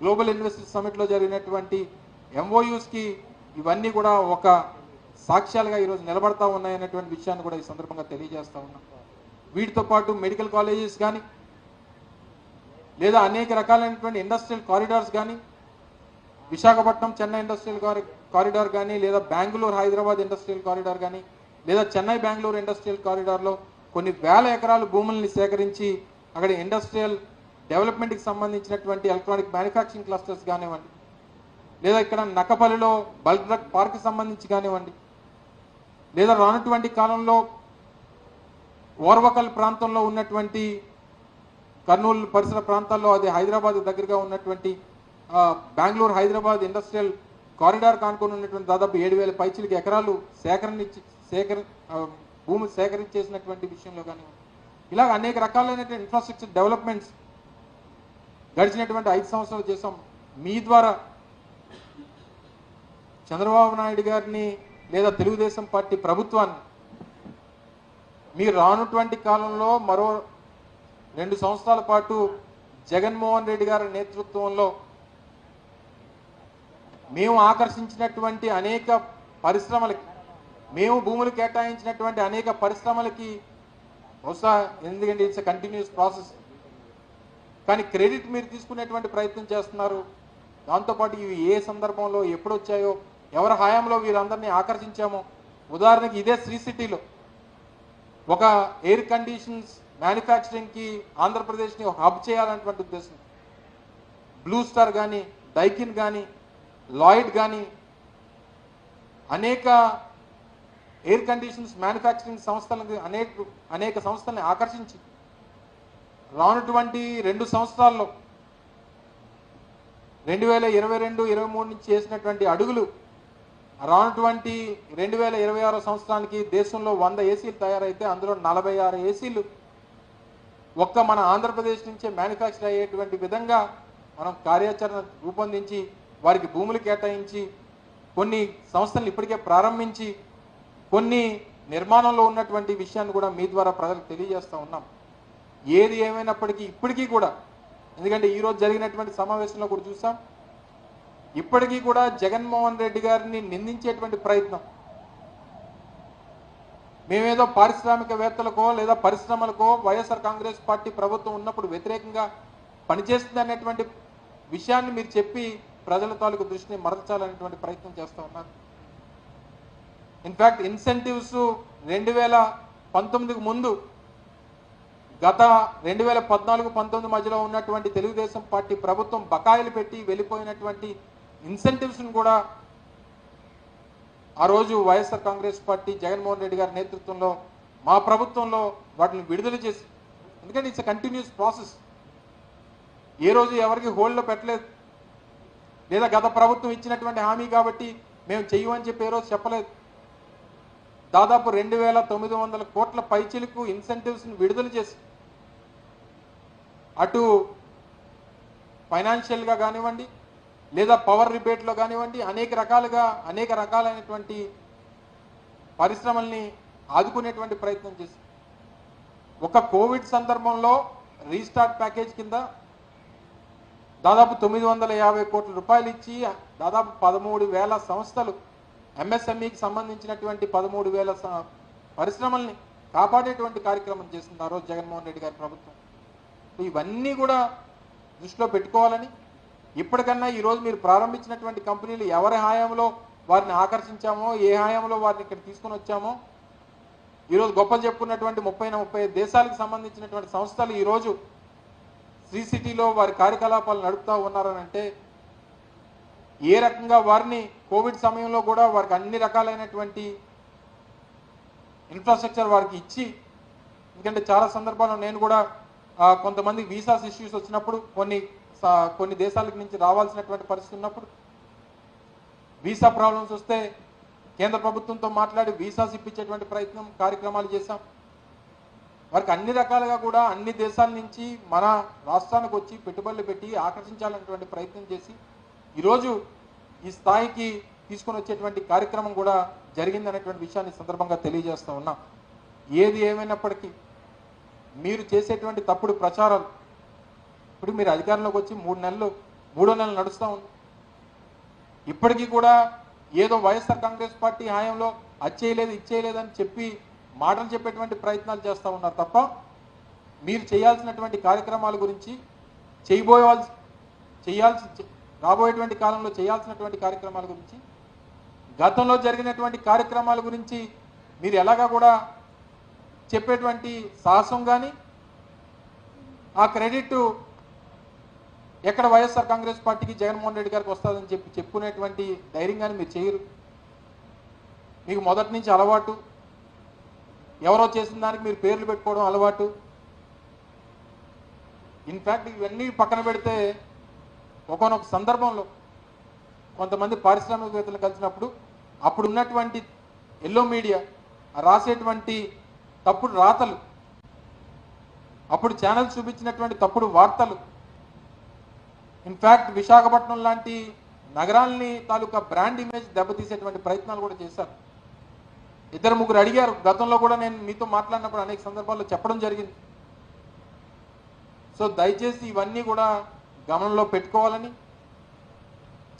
Global investor సమిట్లో జరిగినటువంటి ఎంఓయూస్కి ఇవన్నీ కూడా ఒక సాక్ష్యాలుగా ఈరోజు నిలబడతా ఉన్నాయనేటువంటి విషయాన్ని కూడా ఈ సందర్భంగా తెలియజేస్తా ఉన్నాం. వీటితో పాటు మెడికల్ కాలేజెస్ కానీ లేదా అనేక రకాలైనటువంటి ఇండస్ట్రియల్ కారిడార్స్ కానీ విశాఖపట్నం చెన్నై ఇండస్ట్రియల్ కారిడార్ కానీ లేదా బెంగళూరు హైదరాబాద్ ఇండస్ట్రియల్ కారిడార్ కానీ లేదా చెన్నై బెంగళూరు ఇండస్ట్రియల్ కారిడార్లో కొన్ని వేల ఎకరాల భూముల్ని సేకరించి అక్కడ ఇండస్ట్రియల్ డెవలప్మెంట్కి సంబంధించినటువంటి ఎలక్ట్రానిక్ మ్యానుఫ్యాక్చరింగ్ క్లస్టర్స్ కానివ్వండి లేదా ఇక్కడ నక్కపల్లిలో బల్క్ డ్రగ్ పార్క్ సంబంధించి కానివ్వండి లేదా రానటువంటి కాలంలో ఓర్వకల్ ప్రాంతంలో ఉన్నటువంటి కర్నూలు పరిసర ప్రాంతాల్లో అది హైదరాబాద్ దగ్గరగా ఉన్నటువంటి బెంగళూరు హైదరాబాద్ ఇండస్ట్రియల్ కారిడార్ కానుకొని ఉన్నటువంటి దాదాపు ఏడు వేల పైచిలకి ఎకరాలు సేకరణ సేకర భూమి సేకరించేసినటువంటి విషయంలో కానివ్వండి. ఇలా అనేక రకాలైనటువంటి ఇన్ఫ్రాస్ట్రక్చర్ డెవలప్మెంట్స్ గడిచినటువంటి ఐదు సంవత్సరాలు చేసాం మీ ద్వారా చంద్రబాబు నాయుడు గారిని లేదా తెలుగుదేశం పార్టీ ప్రభుత్వాన్ని మీరు రానటువంటి కాలంలో మరో రెండు సంవత్సరాల పాటు జగన్మోహన్ రెడ్డి గారి నేతృత్వంలో మేము ఆకర్షించినటువంటి అనేక పరిశ్రమలకి మేము భూములు కేటాయించినటువంటి అనేక పరిశ్రమలకి బహుశా ఎందుకంటే ఇట్స్ కంటిన్యూస్ ప్రాసెస్ కానీ క్రెడిట్ మీరు తీసుకునేటువంటి ప్రయత్నం చేస్తున్నారు. దాంతోపాటు ఇవి ఏ సందర్భంలో ఎప్పుడు వచ్చాయో ఎవరి హయాంలో వీరందరినీ ఆకర్షించామో. ఉదాహరణకి ఇదే శ్రీ సిటీలో. ఒక ఎయిర్ కండిషన్స్ మ్యానుఫ్యాక్చరింగ్కి ఆంధ్రప్రదేశ్ని హబ్ చేయాలన్నటువంటి ఉద్దేశం. బ్లూ స్టార్ కానీ డైకిన్ కానీ లాయిడ్ కానీ అనేక ఎయిర్ కండిషన్స్ మ్యానుఫ్యాక్చరింగ్ సంస్థలకి అనేక అనేక సంస్థలను ఆకర్షించి రానటువంటి రెండు సంవత్సరాల్లో రెండు వేల ఇరవై రెండు ఇరవై మూడు నుంచి చేసినటువంటి అడుగులు రానటువంటి రెండు వేల ఇరవై ఆరో సంవత్సరానికి దేశంలో వంద ఏసీలు తయారైతే అందులో నలభై ఆరు ఏసీలు ఒక్క మన ఆంధ్రప్రదేశ్ నుంచే మ్యానుఫ్యాక్చర్ అయ్యేటువంటి విధంగా మనం కార్యాచరణ రూపొందించి వారికి భూములు కేటాయించి కొన్ని సంస్థలను ఇప్పటికే ప్రారంభించి కొన్ని నిర్మాణంలో ఉన్నటువంటి విషయాన్ని కూడా మీ ద్వారా ప్రజలకు తెలియజేస్తూ ఉన్నాం. ఏది ఏమైనప్పటికీ ఇప్పటికీ కూడా ఎందుకంటే ఈరోజు జరిగినటువంటి సమావేశంలో కూడా చూసాం ఇప్పటికీ కూడా జగన్మోహన్ రెడ్డి గారిని నిందించేటువంటి ప్రయత్నం. మేమేదో పారిశ్రామికవేత్తలకో లేదా పరిశ్రమలకో వైఎస్ఆర్ కాంగ్రెస్ పార్టీ ప్రభుత్వం ఉన్నప్పుడు వ్యతిరేకంగా పనిచేస్తుంది అనేటువంటి విషయాన్ని మీరు చెప్పి ప్రజల తాలూకు దృష్టిని మరల్చాలనేటువంటి ప్రయత్నం చేస్తూ ఉన్నారు. ఇన్ఫ్యాక్ట్ ఇన్సెంటివ్స్ రెండు వేల పంతొమ్మిదికి ముందు గత రెండు వేల పద్నాలుగు పంతొమ్మిది మధ్యలో ఉన్నటువంటి తెలుగుదేశం పార్టీ ప్రభుత్వం బకాయిలు పెట్టి వెళ్ళిపోయినటువంటి ఇన్సెంటివ్స్ను కూడా ఆ రోజు వైఎస్ఆర్ కాంగ్రెస్ పార్టీ జగన్మోహన్ రెడ్డి గారి నేతృత్వంలో మా ప్రభుత్వంలో వాటిని విడుదల చేసి ఎందుకంటే ఇట్స్ కంటిన్యూస్ ప్రాసెస్ ఏ రోజు ఎవరికి హోల్డ్లో పెట్టలేదు. లేదా గత ప్రభుత్వం ఇచ్చినటువంటి హామీ కాబట్టి మేము చెయ్యమని చెప్పి ఏ రోజు చెప్పలేదు. దాదాపు రెండు వేల తొమ్మిది వందల కోట్ల పైచిలకు ఇన్సెంటివ్స్ని విడుదల చేసి అటు ఫైనాన్షియల్గా కానివ్వండి లేదా పవర్ రిబేట్లో కానివ్వండి అనేక రకాలుగా అనేక రకాలైనటువంటి పరిశ్రమల్ని ఆదుకునేటువంటి ప్రయత్నం చేసి ఒక కోవిడ్ సందర్భంలో రీస్టార్ట్ ప్యాకేజ్ కింద దాదాపు తొమ్మిది వందల యాభై కోట్ల రూపాయలు ఇచ్చి దాదాపు పదమూడు వేల సంస్థలు ఎంఎస్ఎంఈకి సంబంధించినటువంటి పదమూడు వేల పరిశ్రమల్ని కాపాడేటువంటి కార్యక్రమం చేసింది ఆ రోజు జగన్మోహన్ రెడ్డి గారి ప్రభుత్వం. ఇవన్నీ కూడా దృష్టిలో పెట్టుకోవాలని ఇప్పటికన్నా ఈరోజు మీరు ప్రారంభించినటువంటి కంపెనీలు ఎవరి హాయంలో వారిని ఆకర్షించామో ఏ హాయంలో వారిని ఇక్కడ తీసుకొని వచ్చామో ఈరోజు గొప్పలు చెప్పుకున్నటువంటి ముప్పై ముప్పై దేశాలకు సంబంధించినటువంటి సంస్థలు ఈరోజు శ్రీ సిటీలో వారి కార్యకలాపాలు నడుపుతూ ఉన్నారనంటే ఏ రకంగా వారిని కోవిడ్ సమయంలో కూడా వారికి అన్ని రకాలైనటువంటి ఇన్ఫ్రాస్ట్రక్చర్ వారికి ఇచ్చి ఎందుకంటే చాలా సందర్భాల్లో నేను కూడా కొంతమంది వీసాస్ ఇష్యూస్ వచ్చినప్పుడు కొన్ని కొన్ని దేశాలకు నుంచి రావాల్సినటువంటి పరిస్థితి ఉన్నప్పుడు వీసా ప్రాబ్లమ్స్ వస్తే కేంద్ర ప్రభుత్వంతో మాట్లాడి వీసాస్ ఇప్పించేటువంటి ప్రయత్నం కార్యక్రమాలు చేశాం. వారికి అన్ని రకాలుగా కూడా అన్ని దేశాల నుంచి మన రాష్ట్రానికి వచ్చి పెట్టుబడులు పెట్టి ఆకర్షించాలనేటువంటి ప్రయత్నం చేసి ఈరోజు ఈ స్థాయికి తీసుకొని వచ్చేటువంటి కార్యక్రమం కూడా జరిగిందనేటువంటి విషయాన్ని సందర్భంగా తెలియజేస్తూ ఉన్నాం. ఏది ఏమైనప్పటికీ మీరు చేసేటువంటి తప్పుడు ప్రచారాలు ఇప్పుడు మీరు అధికారంలోకి వచ్చి మూడు నెలలు మూడో నెలలు నడుస్తూ ఉంది. ఇప్పటికీ కూడా ఏదో వైఎస్ఆర్ కాంగ్రెస్ పార్టీ హయాంలో అచ్చేయలేదు ఇచ్చేయలేదు అని చెప్పి మాటలు చెప్పేటువంటి ప్రయత్నాలు చేస్తూ ఉన్నారు తప్ప మీరు చేయాల్సినటువంటి కార్యక్రమాల గురించి చేయబోయవలసి చేయాల్సి రాబోయేటువంటి కాలంలో చేయాల్సినటువంటి కార్యక్రమాల గురించి గతంలో జరిగినటువంటి కార్యక్రమాల గురించి మీరు ఎలాగా కూడా చెప్పేటువంటి సాహసం కానీ ఆ క్రెడిట్ ఎక్కడ వైఎస్ఆర్ కాంగ్రెస్ పార్టీకి జగన్మోహన్ రెడ్డి గారికి వస్తుందని చెప్పి చెప్పుకునేటువంటి ధైర్యం కానీ మీరు చేయరు. మీకు మొదటి నుంచి అలవాటు. ఎవరో చేసిన దానికి మీరు పేర్లు పెట్టుకోవడం అలవాటు. ఇన్ఫ్యాక్ట్ ఇవన్నీ పక్కన పెడితే ఒకనొక సందర్భంలో కొంతమంది పారిశ్రామికవేత్తలు కలిసినప్పుడు అప్పుడు ఉన్నటువంటి ఎల్లో మీడియా రాసేటువంటి తప్పుడు రాతలు అప్పుడు ఛానల్ చూపించినటువంటి తప్పుడు వార్తలు. ఇన్ఫ్యాక్ట్ విశాఖపట్నం లాంటి నగరాల్ని తాలూకా బ్రాండ్ ఇమేజ్ దెబ్బతీసేటువంటి ప్రయత్నాలు కూడా చేశారు. ఇద్దరు ముగ్గురు అడిగారు. గతంలో కూడా నేను మీతో మాట్లాడినప్పుడు అనేక సందర్భాల్లో చెప్పడం జరిగింది. సో దయచేసి ఇవన్నీ కూడా గమనంలో పెట్టుకోవాలని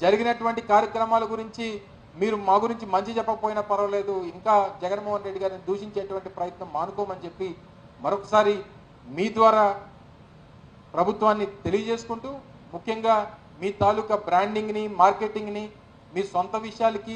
జరిగినటువంటి కార్యక్రమాల గురించి మీరు మా గురించి మంచి చెప్పకపోయినా పర్వాలేదు. ఇంకా జగన్మోహన్ రెడ్డి గారిని దూషించేటువంటి ప్రయత్నం మానుకోమని చెప్పి మరొకసారి మీ ద్వారా ప్రభుత్వాన్ని తెలియజేసుకుంటూ ముఖ్యంగా మీ తాలూకా బ్రాండింగ్ని మార్కెటింగ్ని మీ సొంత విషయాలకి